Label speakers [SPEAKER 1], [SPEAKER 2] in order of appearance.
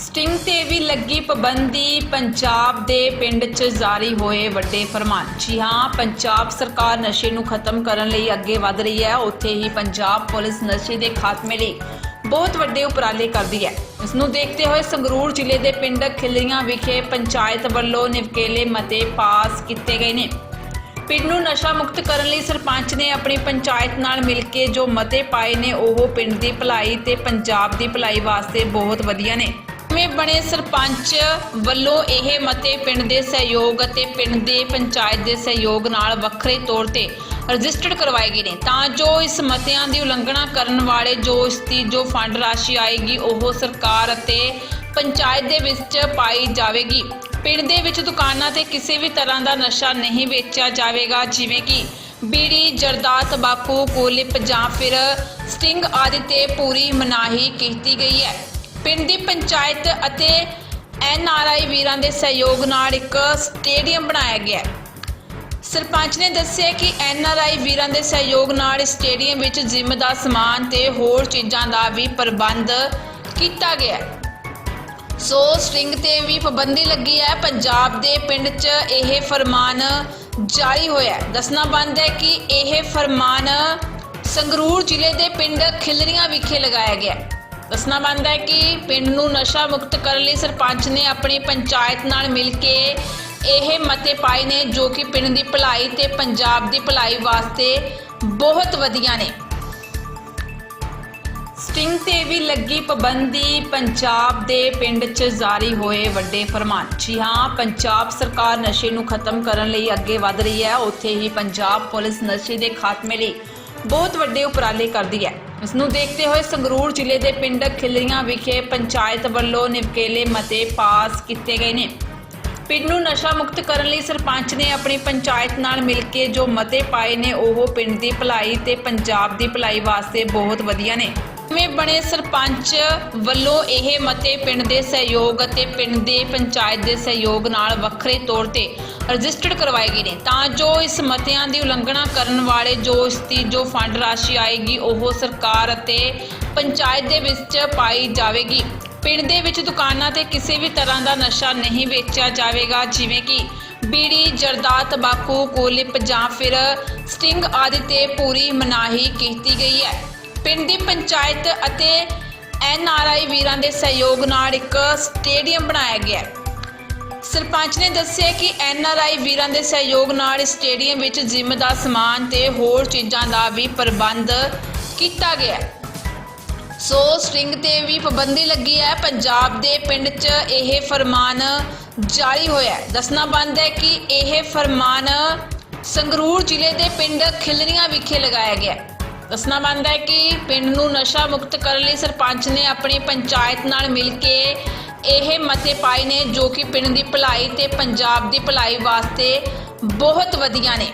[SPEAKER 1] Sting ਤੇ ਵੀ ਲੱਗੀ ਪਾਬੰਦੀ ਪੰਜਾਬ ਦੇ ਪਿੰਡ 'ਚ ਜਾਰੀ ਹੋਏ ਵੱਡੇ ਫਰਮਾਨ। ਜੀ ਹਾਂ, ਪੰਜਾਬ ਸਰਕਾਰ ਨਸ਼ੇ ਨੂੰ ਖਤਮ ਕਰਨ ਲਈ ਅੱਗੇ ਵਧ ਰਹੀ ਹੈ। ਉੱਥੇ ਹੀ ਪੰਜਾਬ ਪੁਲਿਸ ਨਸ਼ੇ ਦੇ ਖਾਤਮੇ ਲਈ ਬਹੁਤ ਵੱਡੇ ਉਪਰਾਲੇ ਕਰਦੀ ਹੈ। ਇਸ ਨੂੰ ਦੇਖਦੇ ਹੋਏ ਸੰਗਰੂਰ ਜ਼ਿਲ੍ਹੇ ਦੇ ਪਿੰਡ ਖਿਲਰੀਆਂ ਵਿਖੇ ਪੰਚਾਇਤ ਵੱਲੋਂ ਨਿਵਕੇਲੇ ਮਤੇ ਪਾਸ ਕੀਤੇ ਗਏ ਨੇ। ਪਿੰਡ ਨੂੰ ਨਸ਼ਾ ਮੁਕਤ ਕਰਨ ਲਈ ਸਰਪੰਚ ਨੇ ਆਪਣੀ ਪੰਚਾਇਤ ਨਾਲ ਮਿਲ ਕੇ ਜੋ ਮਤੇ ਪਾਏ ਨੇ, ਉਹ ਪਿੰਡ ਦੀ ਭਲਾਈ ਤੇ ਪੰਜਾਬ ਦੀ ਭਲਾਈ ਵਾਸਤੇ ਬਹੁਤ ਵਧੀਆ ਨੇ। ਨਵੇਂ ਬਣੇ ਸਰਪੰਚ ਵੱਲੋਂ ਇਹ ਮਤੇ ਪਿੰਡ ਦੇ ਸਹਿਯੋਗ ਅਤੇ ਪਿੰਡ ਦੇ ਪੰਚਾਇਤ ਦੇ ਸਹਿਯੋਗ ਨਾਲ ਵੱਖਰੇ ਤੌਰ ਤੇ ਰਜਿਸਟਰਡ ਕਰਵਾਏ ਗਏ ਨੇ। ਤਾਂ ਜੋ ਇਸ ਮਤਿਆਂ ਦੀ ਉਲੰਘਣਾ ਕਰਨ ਵਾਲੇ ਜੋ ਇਸ ਦੀ ਜੋ ਫੰਡ ਰਾਸ਼ੀ ਆਏਗੀ, ਉਹ ਸਰਕਾਰ ਅਤੇ ਪੰਚਾਇਤ ਦੇ ਵਿੱਚ ਪਾਈ ਜਾਵੇਗੀ। ਪਿੰਡ ਦੇ ਵਿੱਚ ਦੁਕਾਨਾਂ ਤੇ ਕਿਸੇ ਵੀ ਤਰ੍ਹਾਂ ਦਾ ਨਸ਼ਾ ਨਹੀਂ ਵੇਚਿਆ ਜਾਵੇਗਾ, ਜਿਵੇਂ ਕਿ ਬੀੜੀ ਜਰਦਾ ਤੰਬਾਕੂ ਕੋਲਿਪ ਜਾਂ ਫਿਰ ਸਟਿੰਗ ਆਦਿ ਤੇ ਪੂਰੀ ਮਨਾਹੀ ਕੀਤੀ ਗਈ ਹੈ। ਪਿੰਡ ਦੀ ਪੰਚਾਇਤ ਅਤੇ ਐਨ ਆਰ ਆਈ ਵੀਰਾਂ ਦੇ ਸਹਿਯੋਗ ਨਾਲ ਇੱਕ ਸਟੇਡੀਅਮ ਬਣਾਇਆ ਗਿਆ ਹੈ। ਸਰਪੰਚ ਨੇ ਦੱਸਿਆ ਕਿ ਐਨ ਆਰ ਆਈ ਵੀਰਾਂ ਦੇ ਸਹਿਯੋਗ ਨਾਲ ਇਸ ਸਟੇਡੀਅਮ ਵਿੱਚ ਜਿਮ ਦਾ ਸਮਾਨ ਤੇ ਹੋਰ ਚੀਜ਼ਾਂ ਦਾ ਵੀ ਪ੍ਰਬੰਧ ਕੀਤਾ ਗਿਆ ਹੈ। ਸੋ ਸਟ੍ਰਿੰਗ ਤੇ ਵੀ ਪਾਬੰਦੀ ਲੱਗੀ ਹੈ। ਪੰਜਾਬ ਦੇ ਪਿੰਡ 'ਚ ਇਹ ਫਰਮਾਨ ਜਾਰੀ ਹੋਇਆ ਹੈ। ਦੱਸਣਾ ਬੰਦ ਹੈ ਕਿ ਇਹ ਫਰਮਾਨ ਸੰਗਰੂਰ ਜ਼ਿਲ੍ਹੇ ਦੇ ਪਿੰਡ ਖਿਲਰੀਆਂ ਵਿਖੇ ਲਗਾਇਆ ਗਿਆ ਹੈ। ਦੱਸਣਾ ਬੰਦ ਹੈ ਕਿ ਪਿੰਡ ਨੂੰ ਨਸ਼ਾ ਮੁਕਤ ਕਰਨ ਲਈ ਸਰਪੰਚ ਨੇ ਆਪਣੀ ਪੰਚਾਇਤ ਨਾਲ ਮਿਲ ਕੇ ਇਹ ਮਤੇ ਪਾਏ ਨੇ ਜੋ ਕਿ ਪਿੰਡ ਦੀ ਭਲਾਈ ਤੇ ਪੰਜਾਬ ਦੀ ਭਲਾਈ ਵਾਸਤੇ ਬਹੁਤ ਵਧੀਆ ਨੇ। ਸਟਿੰਗ ਤੇ ਵੀ ਲੱਗੀ ਪਾਬੰਦੀ ਪੰਜਾਬ ਦੇ ਪਿੰਡ 'ਚ ਜਾਰੀ ਹੋਏ ਵੱਡੇ ਫਰਮਾਨ। ਜੀ ਹਾਂ, ਪੰਜਾਬ ਸਰਕਾਰ ਨਸ਼ੇ ਨੂੰ ਖਤਮ ਕਰਨ ਲਈ ਅੱਗੇ ਵਧ ਰਹੀ ਹੈ। ਉੱਥੇ ਹੀ ਪੰਜਾਬ ਪੁਲਿਸ ਨਸ਼ੇ ਦੇ ਖਾਤਮੇ ਲਈ ਬਹੁਤ ਵੱਡੇ ਉਪਰਾਲੇ ਕਰਦੀ ਹੈ। ਇਸ ਨੂੰ ਦੇਖਦੇ ਹੋਏ ਸੰਗਰੂਰ ਜ਼ਿਲ੍ਹੇ ਦੇ ਪਿੰਡ ਖਿਲਰੀਆਂ ਵਿਖੇ ਪੰਚਾਇਤ ਵੱਲੋਂ ਨਿਵਕੇਲੇ ਮਤੇ ਪਾਸ ਕੀਤੇ ਗਏ ਨੇ। ਪਿੰਡ ਨੂੰ ਨਸ਼ਾ ਮੁਕਤ ਕਰਨ ਲਈ ਸਰਪੰਚ ਨੇ ਆਪਣੀ ਪੰਚਾਇਤ ਨਾਲ ਮਿਲ ਕੇ ਜੋ ਮਤੇ ਪਾਏ ਨੇ, ਉਹ ਪਿੰਡ ਦੀ ਭਲਾਈ ਤੇ ਪੰਜਾਬ ਦੀ ਭਲਾਈ ਵਾਸਤੇ ਬਹੁਤ ਵਧੀਆ ਨੇ। ਨਵੇਂ ਬਣੇ ਸਰਪੰਚ ਵੱਲੋਂ ਇਹ ਮਤੇ ਪਿੰਡ ਦੇ ਸਹਿਯੋਗ ਅਤੇ ਪਿੰਡ ਦੇ ਪੰਚਾਇਤ ਦੇ ਸਹਿਯੋਗ ਨਾਲ ਵੱਖਰੇ ਤੌਰ ਤੇ ਰਜਿਸਟਰਡ ਕਰਵਾਏ ਗਏ ਨੇ। ਤਾਂ ਜੋ ਇਸ ਮਤਿਆਂ ਦੀ ਉਲੰਘਣਾ ਕਰਨ ਵਾਲੇ ਜੋ ਇਸ ਦੀ ਜੋ ਫੰਡ ਰਾਸ਼ੀ ਆਏਗੀ, ਉਹ ਸਰਕਾਰ ਅਤੇ ਪੰਚਾਇਤ ਦੇ ਵਿੱਚ ਪਾਈ ਜਾਵੇਗੀ। ਪਿੰਡ ਦੇ ਵਿੱਚ ਦੁਕਾਨਾਂ ਤੇ ਕਿਸੇ ਵੀ ਤਰ੍ਹਾਂ ਦਾ ਨਸ਼ਾ ਨਹੀਂ ਵੇਚਿਆ ਜਾਵੇਗਾ, ਜਿਵੇਂ ਕਿ ਬੀੜੀ ਜਰਦਾ ਤੰਬਾਕੂ ਕੋਲਿਪ ਜਾਂ ਫਿਰ ਸਟਿੰਗ ਆਦਿ ਤੇ ਪੂਰੀ ਮਨਾਹੀ ਕੀਤੀ ਗਈ ਹੈ। ਪਿੰਡ ਦੀ ਪੰਚਾਇਤ ਅਤੇ ਐਨ ਆਰ ਆਈ ਵੀਰਾਂ ਦੇ ਸਹਿਯੋਗ ਨਾਲ ਇੱਕ ਸਟੇਡੀਅਮ ਬਣਾਇਆ ਗਿਆ ਹੈ। ਸਰਪੰਚ ਨੇ ਦੱਸਿਆ ਕਿ ਐਨ ਆਰ ਆਈ ਵੀਰਾਂ ਦੇ ਸਹਿਯੋਗ ਨਾਲ ਇਸ ਸਟੇਡੀਅਮ ਵਿੱਚ ਜਿਮ ਦਾ ਸਮਾਨ ਤੇ ਹੋਰ ਚੀਜ਼ਾਂ ਦਾ ਵੀ ਪ੍ਰਬੰਧ ਕੀਤਾ ਗਿਆ ਹੈ। ਸੋ ਸਟ੍ਰਿੰਗ ਤੇ ਵੀ ਪਾਬੰਦੀ ਲੱਗੀ ਹੈ। ਪੰਜਾਬ ਦੇ ਪਿੰਡ 'ਚ ਇਹ ਫਰਮਾਨ ਜਾਰੀ ਹੋਇਆ ਹੈ। ਦੱਸਣਾ ਬੰਦ ਹੈ ਕਿ ਇਹ ਫਰਮਾਨ ਸੰਗਰੂਰ ਜ਼ਿਲ੍ਹੇ ਦੇ ਪਿੰਡ ਖਿਲਰੀਆਂ ਵਿਖੇ ਲਗਾਇਆ ਗਿਆ ਹੈ। ਦੱਸਣਾ ਬਣਦਾ ਹੈ ਕਿ ਪਿੰਡ ਨੂੰ ਨਸ਼ਾ ਮੁਕਤ ਕਰਨ ਲਈ ਸਰਪੰਚ ਨੇ ਆਪਣੀ ਪੰਚਾਇਤ ਨਾਲ ਮਿਲ ਕੇ ਇਹ ਮਤੇ ਪਾਏ ਨੇ ਜੋ ਕਿ ਪਿੰਡ ਦੀ ਭਲਾਈ ਤੇ ਪੰਜਾਬ ਦੀ ਭਲਾਈ ਵਾਸਤੇ ਬਹੁਤ ਵਧੀਆ ਨੇ।